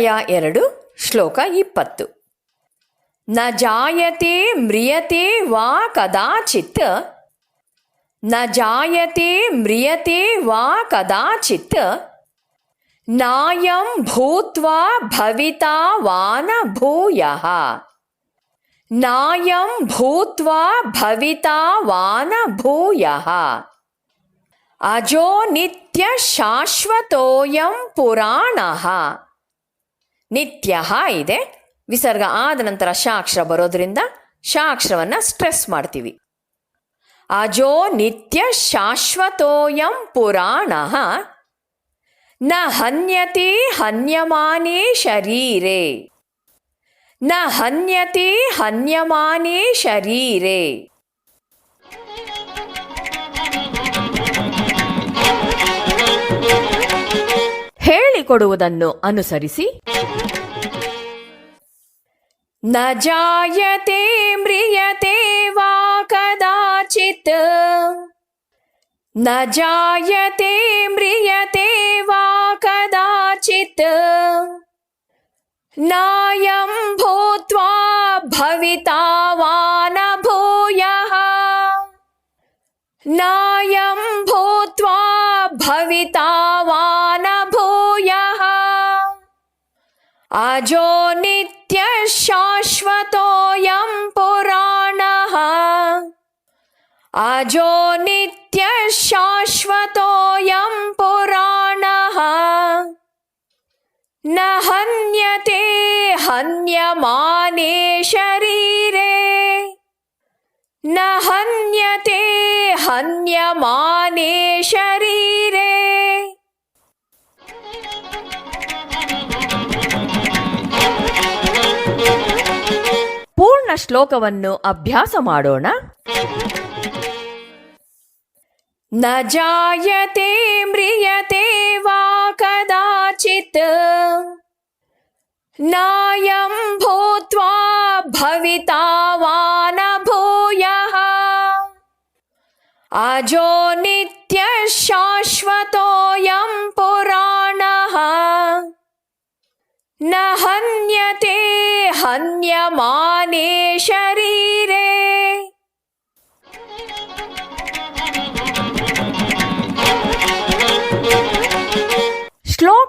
ಅಧ್ಯಾಯ ಎರಡು, ಶ್ಲೋಕ ಇಪ್ಪತ್ತು. ನ ಜಾಯತೆ ಮ್ರಿಯತೆ ವಾ ಕದಾಚಿತ್. ನ ಜಾಯತೆ ಮ್ರಿಯತೆ ವಾ ಕದಾಚಿತ್. ನಾಯಂ ಭೂತ್ವಾ ಭವಿತಾ ವಾನ ಭೂಯಃ. ನಾಯಂ ಭೂತ್ವಾ ಭವಿತಾ ವಾನ ಭೂಯಃ. ಅಜೋ ನಿತ್ಯ ಶಾಶ್ವತೋಯಂ ಪುರಾಣಃ. ನಿತ್ಯ ಇದೆ. ವಿಸರ್ಗ ಆದ ನಂತರ ಶಾಕ್ಷರ ಬರೋದ್ರಿಂದ ಶಾಕ್ಷರವನ್ನ ಸ್ಟ್ರೆಸ್ ಮಾಡ್ತೀವಿ. ಅಜೋ ನಿತ್ಯ ಶಾಶ್ವತೋಯಂ ಪುರಾಣ. ನ ಹನ್ಯತಿ ಹನ್ಯಮಾನಿ ಶರೀರೆ. ನ ಹನ್ಯತಿ ಹನ್ಯಮಾನೇ ಶರೀರೆ. ಹೇಳಿಕೊಡುವುದನ್ನು ಅನುಸರಿಸಿ न जायते म्रियते वा कदाचित्। न जायते म्रियते वा कदाचित्। नायं भूत्वा भविता वा न भूयः। नायं भूत्वा भविता वा न भूयः। अजो नित्यशा ಅಜೋ ನಿತ್ಯ ಶಾಶ್ವತೋಯಂ ಪುರಾಣ ನ ಹನ್ಯತೆ ಹನ್ಯಮಾನೇ ಶರೀರೇ ನ ಹನ್ಯತೆ ಹನ್ಯಮಾನೇ ಶರೀರೆ ಪೂರ್ಣ ಶ್ಲೋಕವನ್ನು ಅಭ್ಯಾಸ ಮಾಡೋಣ. न जायते म्रियते वा कदाचित्। नायं भूत्वा भविता वा न भूयः। अजो नित्यशाश्वतोऽयं पुराणः। न हन्यते हन्यमाने शरीर।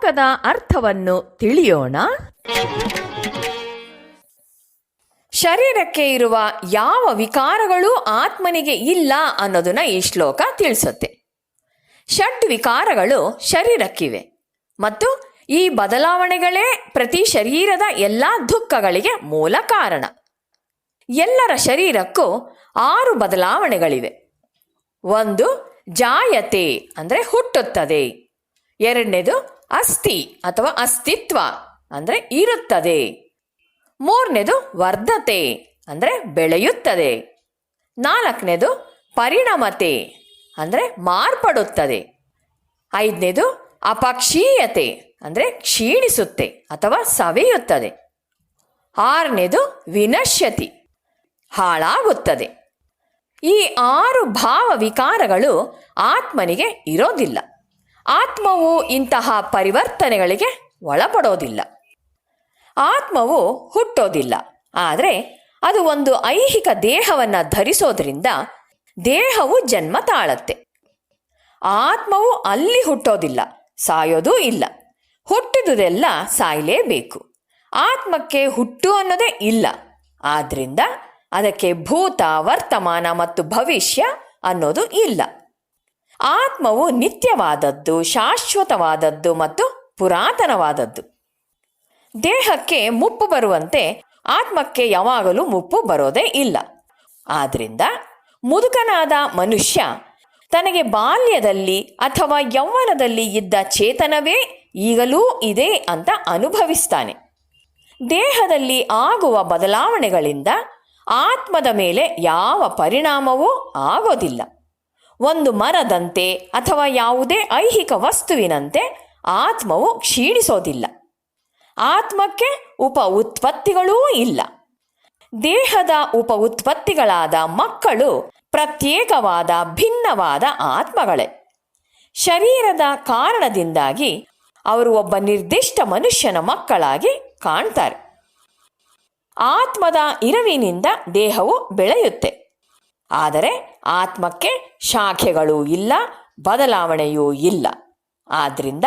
ಶ್ಲೋಕದ ಅರ್ಥವನ್ನು ತಿಳಿಯೋಣ. ಶರೀರಕ್ಕೆ ಇರುವ ಯಾವ ವಿಕಾರಗಳು ಆತ್ಮನಿಗೆ ಇಲ್ಲ ಅನ್ನೋದನ್ನ ಈ ಶ್ಲೋಕ ತಿಳಿಸುತ್ತೆ. ಷಡ್ ವಿಕಾರಗಳು ಶರೀರಕ್ಕಿವೆ. ಮತ್ತು ಈ ಬದಲಾವಣೆಗಳೇ ಪ್ರತಿ ಶರೀರದ ಎಲ್ಲ ದುಃಖಗಳಿಗೆ ಮೂಲ ಕಾರಣ. ಎಲ್ಲರ ಶರೀರಕ್ಕೂ ಆರು ಬದಲಾವಣೆಗಳಿವೆ. ಒಂದು ಜಾಯತೆ, ಅಂದರೆ ಹುಟ್ಟುತ್ತದೆ. ಎರಡನೇದು ಅಸ್ಥಿ ಅಥವಾ ಅಸ್ತಿತ್ವ ಅಂದರೆ ಇರುತ್ತದೆ. ಮೂರನೇದು ವರ್ಧತೆ ಅಂದರೆ ಬೆಳೆಯುತ್ತದೆ. ನಾಲ್ಕನೇದು ಪರಿಣಮತೆ ಅಂದರೆ ಮಾರ್ಪಡುತ್ತದೆ. ಐದನೇದು ಅಪಕ್ಷೀಯತೆ ಅಂದರೆ ಕ್ಷೀಣಿಸುತ್ತೆ ಅಥವಾ ಸವೆಯುತ್ತದೆ. ಆರನೇದು ವಿನಶ್ಯತಿ ಹಾಳಾಗುತ್ತದೆ. ಈ ಆರು ಭಾವ ವಿಕಾರಗಳು ಆತ್ಮನಿಗೆ ಇರೋದಿಲ್ಲ. ಆತ್ಮವು ಇಂತಹ ಪರಿವರ್ತನೆಗಳಿಗೆ ಒಳಪಡೋದಿಲ್ಲ. ಆತ್ಮವು ಹುಟ್ಟೋದಿಲ್ಲ. ಆದರೆ ಅದು ಒಂದು ಐಹಿಕ ದೇಹವನ್ನು ಧರಿಸೋದ್ರಿಂದ ದೇಹವು ಜನ್ಮ ತಾಳತ್ತೆ. ಆತ್ಮವು ಅಲ್ಲಿ ಹುಟ್ಟೋದಿಲ್ಲ, ಸಾಯೋದೂ ಇಲ್ಲ. ಹುಟ್ಟಿದುದೆಲ್ಲ ಸಾಯಲೇಬೇಕು. ಆತ್ಮಕ್ಕೆ ಹುಟ್ಟು ಅನ್ನೋದೇ ಇಲ್ಲ. ಆದ್ದರಿಂದ ಅದಕ್ಕೆ ಭೂತ, ವರ್ತಮಾನ ಮತ್ತು ಭವಿಷ್ಯ ಅನ್ನೋದು ಇಲ್ಲ. ಆತ್ಮವು ನಿತ್ಯವಾದದ್ದು, ಶಾಶ್ವತವಾದದ್ದು ಮತ್ತು ಪುರಾತನವಾದದ್ದು. ದೇಹಕ್ಕೆ ಮುಪ್ಪು ಬರುವಂತೆ ಆತ್ಮಕ್ಕೆ ಯಾವಾಗಲೂ ಮುಪ್ಪು ಬರೋದೇ ಇಲ್ಲ. ಆದ್ರಿಂದ ಮುದುಕನಾದ ಮನುಷ್ಯ ತನಗೆ ಬಾಲ್ಯದಲ್ಲಿ ಅಥವಾ ಯೌವನದಲ್ಲಿ ಇದ್ದ ಚೇತನವೇ ಈಗಲೂ ಇದೆ ಅಂತ ಅನುಭವಿಸ್ತಾನೆ. ದೇಹದಲ್ಲಿ ಆಗುವ ಬದಲಾವಣೆಗಳಿಂದ ಆತ್ಮದ ಮೇಲೆ ಯಾವ ಪರಿಣಾಮವೂ ಆಗೋದಿಲ್ಲ. ಒಂದು ಮರದಂತೆ ಅಥವಾ ಯಾವುದೇ ಐಹಿಕ ವಸ್ತುವಿನಂತೆ ಆತ್ಮವು ಕ್ಷೀಣಿಸೋದಿಲ್ಲ. ಆತ್ಮಕ್ಕೆ ಉಪ ಉತ್ಪತ್ತಿಗಳೂ ಇಲ್ಲ. ದೇಹದ ಉಪ ಉತ್ಪತ್ತಿಗಳಾದ ಮಕ್ಕಳು ಪ್ರತ್ಯೇಕವಾದ ಭಿನ್ನವಾದ ಆತ್ಮಗಳೇ. ಶರೀರದ ಕಾರಣದಿಂದಾಗಿ ಅವರು ಒಬ್ಬ ನಿರ್ದಿಷ್ಟ ಮನುಷ್ಯನ ಮಕ್ಕಳಾಗಿ ಕಾಣ್ತಾರೆ. ಆತ್ಮದ ಇರವಿನಿಂದ ದೇಹವು ಬೆಳೆಯುತ್ತೆ. ಆದರೆ ಆತ್ಮಕ್ಕೆ ಶಾಖೆಗಳು ಇಲ್ಲ, ಬದಲಾವಣೆಯೂ ಇಲ್ಲ. ಆದ್ದರಿಂದ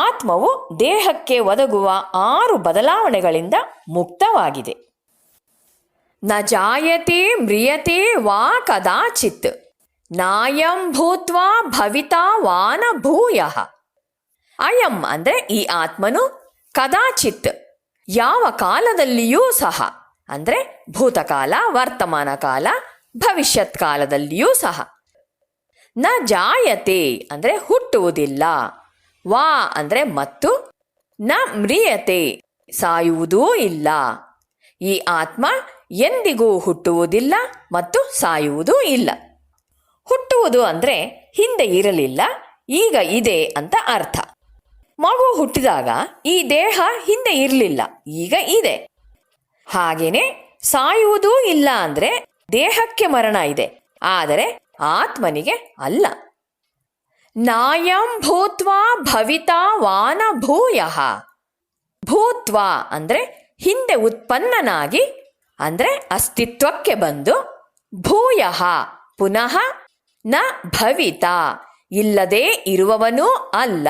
ಆತ್ಮವು ದೇಹಕ್ಕೆ ಒದಗುವ ಆರು ಬದಲಾವಣೆಗಳಿಂದ ಮುಕ್ತವಾಗಿದೆ. ನ ಜಾಯತೆ ಮ್ರಿಯತೆ ವಾ ಕದಾಚಿತ್, ನಾಯಂ ಭೂತ್ವಾ ಭವಿತಾ ವಾನ ಭೂಯ. ಅಯಂ ಅಂದರೆ ಈ ಆತ್ಮನು, ಕದಾಚಿತ್ ಯಾವ ಕಾಲದಲ್ಲಿಯೂ ಸಹ, ಅಂದರೆ ಭೂತಕಾಲ, ವರ್ತಮಾನ ಕಾಲ ಭವಿಷ್ಯತ್ ಕಾಲದಲ್ಲಿಯೂ ಸಹ. ನ ಜಾಯತೆ ಅಂದರೆ ಹುಟ್ಟುವುದಿಲ್ಲ. ವಾ ಅಂದರೆ ಮತ್ತು ನ ಮ್ರಿಯತೆ ಸಾಯುವುದೂ ಇಲ್ಲ. ಈ ಆತ್ಮ ಎಂದಿಗೂ ಹುಟ್ಟುವುದಿಲ್ಲ ಮತ್ತು ಸಾಯುವುದೂ ಇಲ್ಲ. ಹುಟ್ಟುವುದು ಅಂದರೆ ಹಿಂದೆ ಇರಲಿಲ್ಲ, ಈಗ ಇದೆ ಅಂತ ಅರ್ಥ. ಮಗು ಹುಟ್ಟಿದಾಗ ಈ ದೇಹ ಹಿಂದೆ ಇರಲಿಲ್ಲ, ಈಗ ಇದೆ. ಹಾಗೇನೆ ಸಾಯುವುದೂ ಇಲ್ಲ ಅಂದರೆ ದೇಹಕ್ಕೆ ಮರಣ ಇದೆ. ಆದರೆ ಆತ್ಮನಿಗೆ ಅಲ್ಲ. ನಾಯಂ ಭೂತ್ವಾ ಭವಿತಾ ವಾನ ಭೂಯಃ. ಭೂತ್ವಾ ಅಂದರೆ ಹಿಂದೆ ಉತ್ಪನ್ನನಾಗಿ, ಅಂದರೆ ಅಸ್ತಿತ್ವಕ್ಕೆ ಬಂದು ಭೂಯಃ, ಪುನಃ ನ ಭವಿತ, ಇಲ್ಲದೆ ಇರುವವನೂ ಅಲ್ಲ.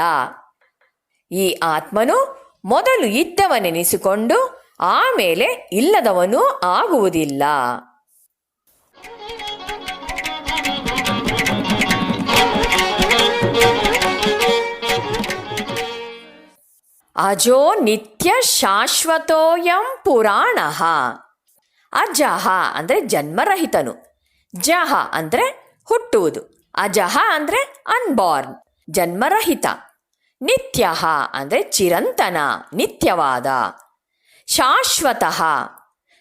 ಈ ಆತ್ಮನು ಮೊದಲು ಇದ್ದವನೆನಿಸಿಕೊಂಡು ಆಮೇಲೆ ಇಲ್ಲದವನೂ ಆಗುವುದಿಲ್ಲ. ಅಜೋ ನಿತ್ಯ ಶಾಶ್ವತೋಯಂ ಪುರಾಣ. ಅಜಹ ಅಂದರೆ ಜನ್ಮರಹಿತನು. ಜಹ ಅಂದರೆ ಹುಟ್ಟುವುದು. ಅಜಹ ಅಂದರೆ ಅನ್ಬಾರ್ನ್ ಜನ್ಮರಹಿತ. ನಿತ್ಯ ಅಂದರೆ ಚಿರಂತನ, ನಿತ್ಯವಾದ. ಶಾಶ್ವತಃ,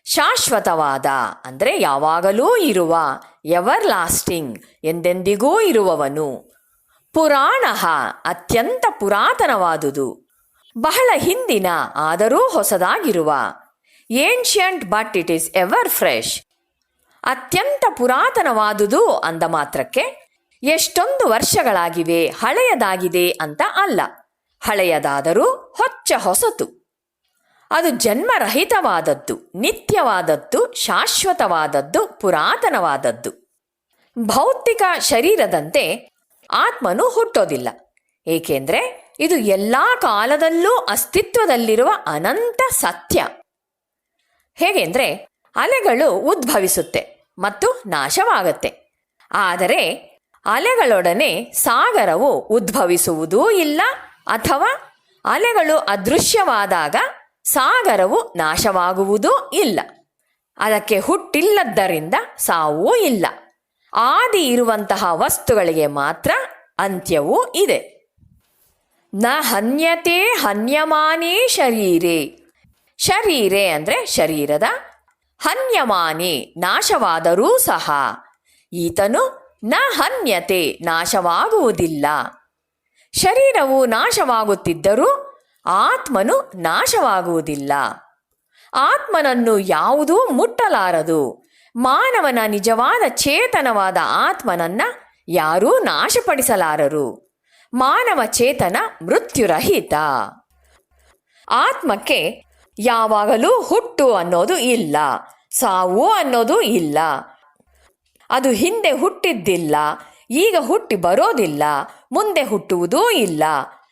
ಶಾಶ್ವತವಾದ ಅಂದರೆ ಯಾವಾಗಲೂ ಇರುವ ಎವರ್ ಲಾಸ್ಟಿಂಗ್ ಎಂದೆಂದಿಗೂ ಇರುವವನು. ಪುರಾಣ ಅತ್ಯಂತ ಪುರಾತನವಾದುದು. ಬಹಳ ಹಿಂದಿನ, ಆದರೂ ಹೊಸದಾಗಿರುವ. Ancient but it is ever fresh ಅತ್ಯಂತ ಪುರಾತನವಾದುದು ಅಂದ ಮಾತ್ರಕ್ಕೆ, ಎಷ್ಟೊಂದು ವರ್ಷಗಳಾಗಿವೆ, ಹಳೆಯದಾಗಿದೆ ಅಂತ ಅಲ್ಲ. ಹಳೆಯದಾದರೂ ಹೊಚ್ಚ ಹೊಸತು. ಅದು ಜನ್ಮರಹಿತವಾದದ್ದು, ನಿತ್ಯವಾದದ್ದು, ಶಾಶ್ವತವಾದದ್ದು, ಪುರಾತನವಾದದ್ದು. ಭೌತಿಕ ಶರೀರದಂತೆ ಆತ್ಮನು ಹುಟ್ಟೋದಿಲ್ಲ. ಏಕೆಂದರೆ ಇದು ಎಲ್ಲ ಕಾಲದಲ್ಲೂ ಅಸ್ತಿತ್ವದಲ್ಲಿರುವ ಅನಂತ ಸತ್ಯ. ಹೇಗೆಂದ್ರೆ ಅಲೆಗಳು ಉದ್ಭವಿಸುತ್ತೆ ಮತ್ತು ನಾಶವಾಗುತ್ತೆ. ಆದರೆ, ಅಲೆಗಳೊಡನೆ ಸಾಗರವು ಉದ್ಭವಿಸುವುದೂ ಇಲ್ಲ ಅಥವಾ ಅಲೆಗಳು ಅದೃಶ್ಯವಾದಾಗ ಸಾಗರವು ನಾಶವಾಗುವುದೂ ಇಲ್ಲ. ಅದಕ್ಕೆ ಹುಟ್ಟಿಲ್ಲದ್ದರಿಂದ ಸಾವೂ ಇಲ್ಲ. ಆದಿ ಇರುವಂತಹ ವಸ್ತುಗಳಿಗೆ ಮಾತ್ರ ಅಂತ್ಯವೂ ಇದೆ. ನ ಹನ್ಯತೆ ಹನ್ಯಮಾನೇ ಶರೀರೆ. ಶರೀರೆ ಅಂದರೆ ಶರೀರದ ಹನ್ಯಮಾನೆ ನಾಶವಾದರೂ ಸಹ. ಈತನು ನ ಹನ್ಯತೆ ನಾಶವಾಗುವುದಿಲ್ಲ. ಶರೀರವು ನಾಶವಾಗುತ್ತಿದ್ದರೂ ಆತ್ಮನು ನಾಶವಾಗುವುದಿಲ್ಲ. ಆತ್ಮನನ್ನು ಯಾವುದೂ ಮುಟ್ಟಲಾರದು. ಮಾನವನ ನಿಜವಾದ ಚೇತನವಾದ ಆತ್ಮನನ್ನ ಯಾರೂ ನಾಶಪಡಿಸಲಾರರು. ಮಾನವ ಚೇತನ ಮೃತ್ಯುರಹಿತ. ಆತ್ಮಕ್ಕೆ ಯಾವಾಗಲೂ ಹುಟ್ಟು ಅನ್ನೋದು ಇಲ್ಲ, ಸಾವು ಅನ್ನೋದು ಇಲ್ಲ. ಅದು ಹಿಂದೆ ಹುಟ್ಟಿದ್ದಿಲ್ಲ, ಈಗ ಹುಟ್ಟಿ ಬರೋದಿಲ್ಲ, ಮುಂದೆ ಹುಟ್ಟುವುದೂ ಇಲ್ಲ.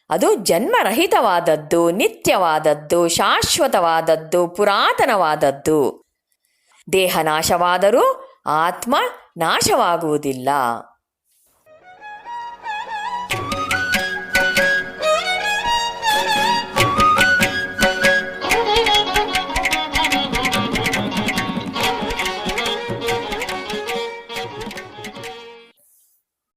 ಅದು ಜನ್ಮರಹಿತವಾದದ್ದು, ನಿತ್ಯವಾದದ್ದು, ಶಾಶ್ವತವಾದದ್ದು, ಪುರಾತನವಾದದ್ದು. ದೇಹ ನಾಶವಾದರೂ ಆತ್ಮ ನಾಶವಾಗುವುದಿಲ್ಲ.